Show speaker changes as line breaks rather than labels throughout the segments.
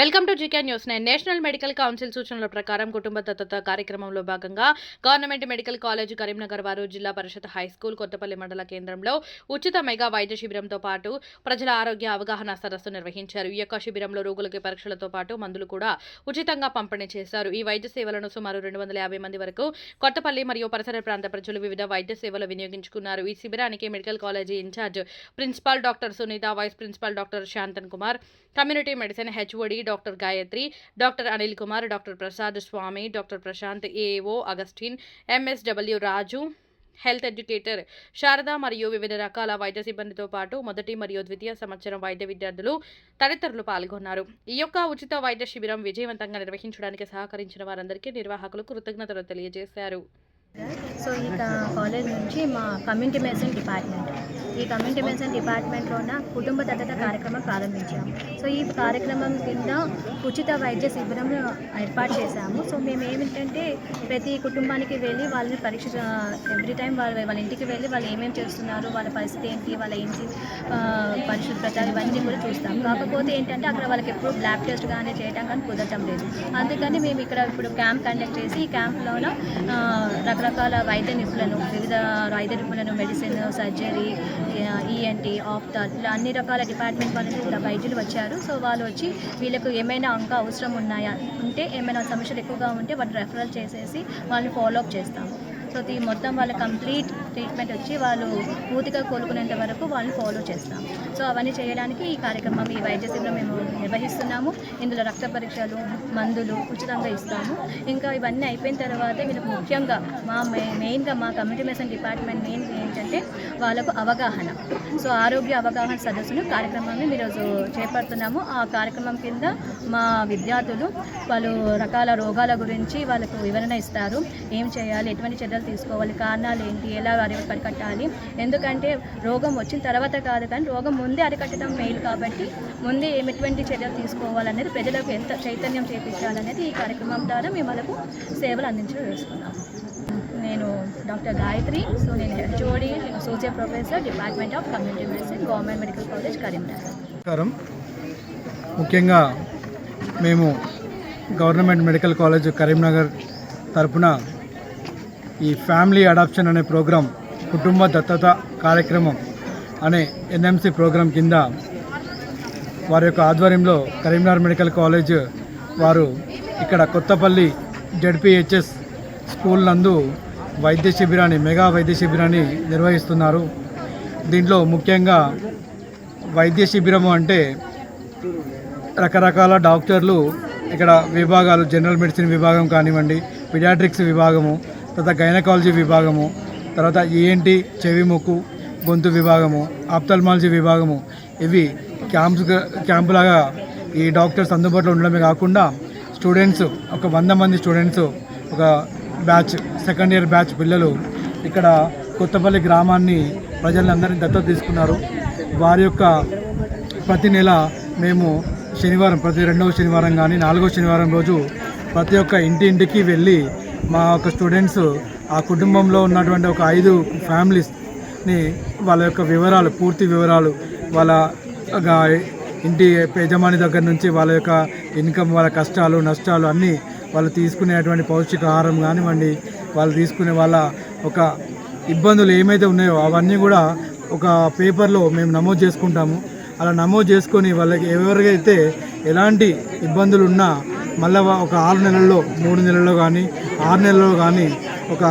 Welcome to GK news nine. National Medical Council సూచనల ప్రకారం కుటుంబ దత్తత కార్యక్రమంలో భాగంగా గవర్నమెంట్ మెడికల్ కాలేజ్ కరీంనగర్ వారు జిల్లా పరిషత్ హై స్కూల్ కొత్తపల్లి మండల కేంద్రంలో ఉచిత మెగా వైద్య శిబిరంతో పాటు ప్రజల ఆరోగ్య అవగాహన సదస్సు నిర్వహించారు. ఈ యొక్క శిబిరంలో రోగులకి పరీక్షలతో పాటు మందులు కూడా ఉచితంగా పంపిణీ చేశారు. ఈ వైద్య సేవలను సుమారు రెండు వందల యాభై మంది వరకు కొత్తపల్లి మరియు పరిసర ప్రాంత ప్రజలు వివిధ వైద్య సేవలు వినియోగించుకున్నారు. ఈ శిబిరానికి medical college incharge principal doctor Sunitha vice principal doctor Shanthan Kumar community medicine HOD doctor Gayathri doctor Anil Kumar doctor Prasad Swamy doctor Prashanth AO Augustine MSW Raju health educator Sharada మరియు వివిధ రకాల వైద్య సిబ్బందితో పాటు మొదటి మరియు ద్వితీయ సంవత్సరం వైద్య విద్యార్థులు తదితరులు పాల్గొన్నారు. ఈ యొక్క ఉచిత వైద్య శిబిరం విజయవంతంగా నిర్వహించడానికి సహకరించిన వారందరికీ నిర్వాహకులు కృతజ్ఞతలు తెలియజేశారు.
సో ఈ కాలేజ్ నుంచి మా కమ్యూనిటీ మెడిసిన్ డిపార్ట్మెంట్. ఈ కమ్యూనిటీ మెడిసిన్ డిపార్ట్మెంట్లోన కుటుంబ దత్తత కార్యక్రమం ప్రారంభించాము సో ఈ కార్యక్రమం కింద ఉచిత వైద్య శిబిరం ఏర్పాటు చేశాము. సో మేము ఏమిటంటే ప్రతి కుటుంబానికి వెళ్ళి వాళ్ళని పరీక్ష ఎవ్రీ టైం వాళ్ళ వాళ్ళ ఇంటికి వెళ్ళి వాళ్ళు ఏమేమి చేస్తున్నారు వాళ్ళ పరిస్థితి ఏంటి వాళ్ళ ఇంటి పరిశుభ్రత ఇవన్నీ కూడా చూస్తాం. కాకపోతే ఏంటంటే అక్కడ వాళ్ళకి ఎప్పుడు ల్యాబ్ టెస్ట్ కానీ చేయడం కానీ కుదరటం లేదు. అందుకని మేము ఇక్కడ ఇప్పుడు క్యాంప్ కండక్ట్ చేసి ఈ క్యాంప్లోన రకరకాల వైద్య నిపుణులను వివిధ వైద్య నిపుణులను మెడిసిన్ సర్జరీ ఈఎన్టీ ఆప్తాల్ ఇలా అన్ని రకాల డిపార్ట్మెంట్ వాళ్ళు ఇలా వైద్యులు వచ్చారు. సో వాళ్ళు వచ్చి వీళ్ళకు ఏమైనా అంక అవసరం ఉన్నాయా ఉంటే ఏమైనా సమస్యలు ఎక్కువగా ఉంటే వాటిని రెఫరల్ చేసేసి వాళ్ళని ఫాలో అప్ చేస్తాము. సో ఈ మొత్తం వాళ్ళ కంప్లీట్ ట్రీట్మెంట్ వచ్చి వాళ్ళు పూర్తిగా కోలుకునేంత వరకు వాళ్ళని ఫాలో చేస్తాం. సో అవన్నీ చేయడానికి ఈ కార్యక్రమం ఈ వైద్య శిబిరం మేము నిర్వహిస్తున్నాము. ఇందులో రక్త పరీక్షలు మందులు ఉచితంగా ఇస్తాము. ఇంకా ఇవన్నీ అయిపోయిన తర్వాత వీళ్ళకి ముఖ్యంగా మా మెయిన్గా మా కమ్యూనిటీ మెడిసిన్ డిపార్ట్మెంట్ మెయిన్ ఏంటంటే వాళ్ళకు అవగాహన. సో ఆరోగ్య అవగాహన సదస్సును కార్యక్రమాన్ని ఈరోజు చేపడుతున్నాము. ఆ కార్యక్రమం కింద మా విద్యార్థులు వాళ్ళు రకాల రోగాల గురించి వాళ్ళకు వివరణ ఇస్తారు. ఏం చేయాలి ఎటువంటి చర్యలు తీసుకోవాలి కారణాలు ఏంటి ఎలా అరి- అరికట్టాలి. ఎందుకంటే రోగం వచ్చిన తర్వాత కాదు కానీ రోగం ముందే అరికట్టడం మేలు కాబట్టి ముందే ఎటువంటి చర్యలు తీసుకోవాలనేది ప్రజలకు ఎంత చైతన్యం చేపించాలనేది ఈ కార్యక్రమం ద్వారా మేము వాళ్ళకు సేవలు అందించడం చేసుకున్నాం. నేను డాక్టర్ గాయత్రి సో నేను HOD associate professor department of community medicine government medical college Karimnagar.
ముఖ్యంగా మేము గవర్నమెంట్ మెడికల్ కాలేజ్ కరీంనగర్ తరపున ఈ ఫ్యామిలీ అడాప్షన్ అనే ప్రోగ్రాం కుటుంబ దత్తత కార్యక్రమం అనే ఎన్ఎంసి ప్రోగ్రాం కింద వారి యొక్క ఆధ్వర్యంలో కరీంనగర్ మెడికల్ కాలేజ్ వారు ఇక్కడ కొత్తపల్లి జడ్పిహెచ్ఎస్ స్కూల్ నందు వైద్య శిబిరాన్ని మెగా వైద్య శిబిరాన్ని నిర్వహిస్తున్నారు. దీంట్లో ముఖ్యంగా వైద్య శిబిరము అంటే రకరకాల డాక్టర్లు ఇక్కడ విభాగాలు జనరల్ మెడిసిన్ విభాగం కానివ్వండి పిడియాట్రిక్స్ విభాగము తర్వాత గైనకాలజీ విభాగము తర్వాత ఈఎన్టీ చెవి ముక్కు గొంతు విభాగము ఆప్థల్మాలజీ విభాగము. ఇవి క్యాంప్స్ క్యాంపులాగా ఈ డాక్టర్స్ అందుబాటులో ఉండడమే కాకుండా స్టూడెంట్స్ ఒక వంద మంది స్టూడెంట్స్ ఒక బ్యాచ్ సెకండ్ ఇయర్ బ్యాచ్ పిల్లలు ఇక్కడ కొత్తపల్లి గ్రామాన్ని ప్రజలందరినీ దత్తత తీసుకున్నారు. వారి యొక్క ప్రతి నెల మేము శనివారం ప్రతి రెండవ శనివారం కానీ నాలుగో శనివారం రోజు ప్రతి ఒక్క ఇంటి ఇంటికి వెళ్ళి మా యొక్క స్టూడెంట్స్ ఆ కుటుంబంలో ఉన్నటువంటి ఒక ఐదు ఫ్యామిలీస్ని వాళ్ళ యొక్క వివరాలు పూర్తి వివరాలు వాళ్ళ ఇంటి యజమాని దగ్గర నుంచి వాళ్ళ యొక్క ఇన్కమ్ వాళ్ళ కష్టాలు నష్టాలు అన్నీ వాళ్ళు తీసుకునేటువంటి పౌష్టికాహారం కానివ్వండి వాళ్ళు తీసుకునే వాళ్ళ ఒక ఇబ్బందులు ఏమైతే ఉన్నాయో అవన్నీ కూడా ఒక పేపర్లో మేము నమోదు చేసుకుంటాము. అలా నమోదు చేసుకొని వాళ్ళకి ఎవరికైతే ఎలాంటి ఇబ్బందులు ఉన్నా మళ్ళీ ఒక ఆరు నెలల్లో మూడు నెలల్లో కానీ ఆరు నెలలో కానీ ఒక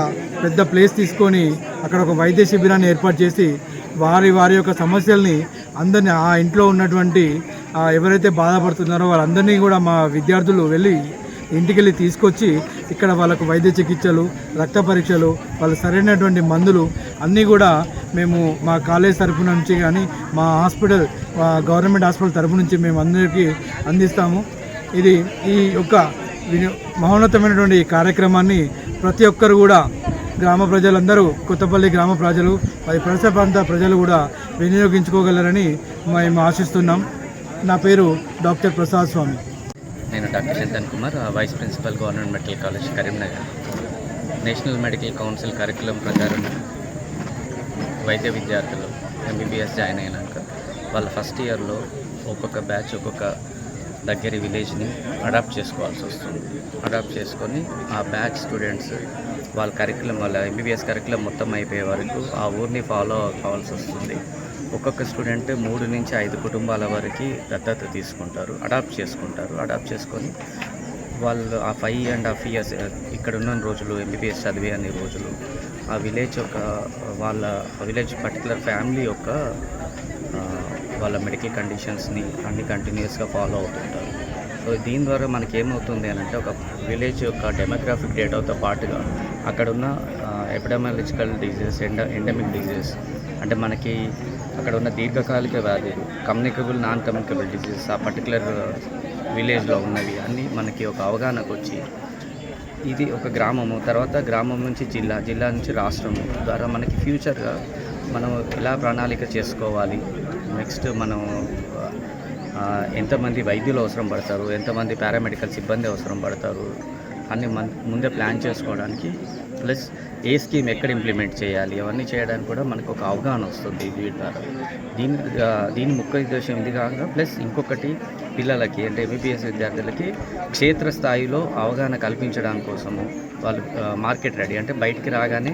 పెద్ద ప్లేస్ తీసుకొని అక్కడ ఒక వైద్య శిబిరాన్ని ఏర్పాటు చేసి వారి వారి యొక్క సమస్యల్ని అందరినీ ఆ ఇంట్లో ఉన్నటువంటి ఎవరైతే బాధపడుతున్నారో వాళ్ళందరినీ కూడా మా విద్యార్థులు వెళ్ళి ఇంటికెళ్ళి తీసుకొచ్చి ఇక్కడ వాళ్ళకు వైద్య చికిత్సలు రక్త పరీక్షలు వాళ్ళు సరైనటువంటి మందులు అన్నీ కూడా మేము మా కాలేజ్ తరపు నుంచి కానీ మా హాస్పిటల్ గవర్నమెంట్ హాస్పిటల్ తరపు నుంచి మేము అందరికీ అందిస్తాము. ఇది ఈ యొక్క మహోన్నతమైనటువంటి ఈ కార్యక్రమాన్ని ప్రతి ఒక్కరు కూడా గ్రామ ప్రజలందరూ కొత్తపల్లి గ్రామ ప్రజలు అది పరిసర ప్రాంత ప్రజలు కూడా వినియోగించుకోగలరని మేము ఆశిస్తున్నాం. నా పేరు డాక్టర్ ప్రసాద్ స్వామి.
నేను doctor Chandan Kumar vice principal government medical college Karimnagar. National Medical Council curriculum ప్రకారం వైద్య విద్యార్థులు ఎంబీబీఎస్ జాయిన్ అయినాక వాళ్ళ ఫస్ట్ ఇయర్లో ఒక్కొక్క బ్యాచ్ ఒక్కొక్క దగ్గరి విలేజ్ని అడాప్ట్ చేసుకోవాల్సి వస్తుంది. అడాప్ట్ చేసుకొని ఆ బ్యాచ్ స్టూడెంట్స్ వాళ్ళ కరికులం వాళ్ళ ఎంబీబీఎస్ కరికులం మొత్తం అయిపోయే వరకు ఆ ఊరిని ఫాలో కావాల్సి వస్తుంది. ఒక్కొక్క స్టూడెంట్ మూడు నుంచి ఐదు కుటుంబాల వరకు దత్తత తీసుకుంటారు అడాప్ట్ చేసుకుంటారు. అడాప్ట్ చేసుకొని వాళ్ళు ఆ ఫైవ్ అండ్ హాఫ్ ఇయర్స్ ఇక్కడ ఉన్న రోజులు ఎంబీబీఎస్ చదివే అనే రోజులు ఆ విలేజ్ యొక్క వాళ్ళ విలేజ్ పర్టికులర్ ఫ్యామిలీ యొక్క వాళ్ళ మెడికల్ కండిషన్స్ని అన్ని కంటిన్యూస్గా ఫాలో అవుతుంటారు. సో దీని ద్వారా మనకి ఏమవుతుంది అని అంటే ఒక విలేజ్ యొక్క డెమోగ్రాఫిక్ డేటాతో పాటుగా అక్కడ ఉన్న ఎపిడమాలజికల్ డిజీజెస్ ఎండ ఎండమిక్ డిజీజెస్ అంటే మనకి అక్కడ ఉన్న దీర్ఘకాలిక వ్యాధులు కమ్యూనికబుల్ నాన్ కమ్యూనికబుల్ డిజీజెస్ ఆ పర్టికులర్ విలేజ్లో ఉన్నవి అన్నీ మనకి ఒక అవగాహనకు వచ్చి ఇది ఒక గ్రామము తర్వాత గ్రామం నుంచి జిల్లా జిల్లా నుంచి రాష్ట్రము ద్వారా మనకి ఫ్యూచర్గా మనం ఎలా ప్రణాళిక చేసుకోవాలి నెక్స్ట్ మనం ఎంతమంది వైద్యులు అవసరం పడతారు ఎంతమంది పారామెడికల్ సిబ్బంది అవసరం పడతారు అన్ని మన్ ముందే ప్లాన్ చేసుకోవడానికి ప్లస్ ఏ స్కీమ్ ఎక్కడ ఇంప్లిమెంట్ చేయాలి అవన్నీ చేయడానికి కూడా మనకు ఒక అవగాహన వస్తుంది వీటి ద్వారా. దీని దీని ముఖ్య ఉద్దేశం ఇది కాక ప్లస్ ఇంకొకటి పిల్లలకి అంటే ఎంబీబీఎస్ విద్యార్థులకి క్షేత్రస్థాయిలో అవగాహన కల్పించడానికి కోసము వాళ్ళు మార్కెట్ రెడీ. అంటే బయటికి రాగానే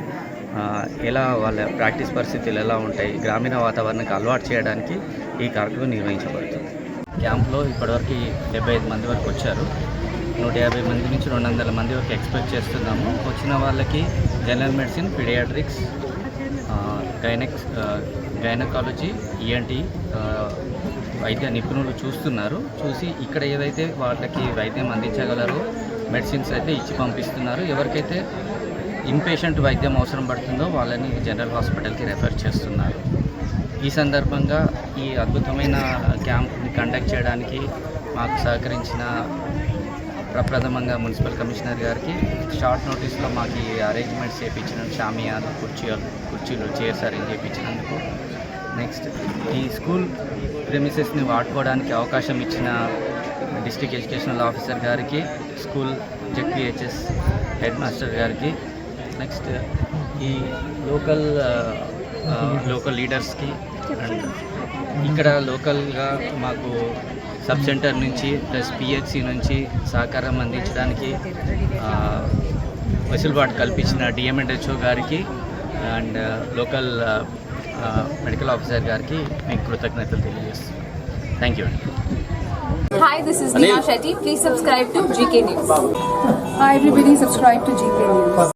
ఎలా వాళ్ళ ప్రాక్టీస్ పరిస్థితులు ఎలా ఉంటాయి గ్రామీణ వాతావరణానికి అలవాటు చేయడానికి ఈ కార్యక్రమం నిర్వహించబడుతుంది. క్యాంప్లో ఇప్పటివరకు డెబ్బై ఐదు మంది వరకు వచ్చారు. నూట యాభై మంది నుంచి రెండు వందల మంది వరకు ఎక్స్పెక్ట్ చేస్తున్నాము. వచ్చిన వాళ్ళకి general medicine paediatrics gynaecs gynaecology ENT వైద్య నిపుణులు చూస్తున్నారు. చూసి ఇక్కడ ఏదైతే వాళ్ళకి వైద్యం అందించగలరో మెడిసిన్స్ అయితే ఇచ్చి పంపిస్తున్నారు. ఎవరికైతే ఇన్పేషెంట్ వైద్యం అవసరం పడుతుందో వాళ్ళని జనరల్ హాస్పిటల్కి రెఫర్ చేస్తున్నారు. ఈ సందర్భంగా ఈ అద్భుతమైన క్యాంప్ని కండక్ట్ చేయడానికి మాకు సహకరించిన ప్రప్రథమంగా మున్సిపల్ కమిషనర్ గారికి షార్ట్ నోటీస్లో మాకు ఈ అరేంజ్మెంట్స్ చేయించిన షామియాలు కుర్చీలు కుర్చీలు చైర్స్ అరేంజ్ చేయించినందుకు నెక్స్ట్ ఈ స్కూల్ ప్రెమిసెస్ని వాడుకోవడానికి అవకాశం ఇచ్చిన డిస్ట్రిక్ట్ ఎడ్యుకేషనల్ ఆఫీసర్ గారికి స్కూల్ జెడ్పిహెచ్ఎస్ హెడ్ మాస్టర్ గారికి నెక్స్ట్ ఈ లోకల్ లోకల్ లీడర్స్కి అండ్ ఇక్కడ లోకల్గా మాకు సబ్ సెంటర్ నుంచి ప్లస్ పిహెచ్సి నుంచి సహకారం అందించడానికి వెసులుబాటు కల్పించిన డిఎంఎన్హెచ్ఓ గారికి అండ్ లోకల్ మెడికల్ ఆఫీసర్ గారికి మీకు కృతజ్ఞతలు తెలియజేస్తున్నాను థ్యాంక్ యూ అండి
Hi, this is Neha Shetty. Please subscribe to GK News.
Hi everybody, subscribe to GK News.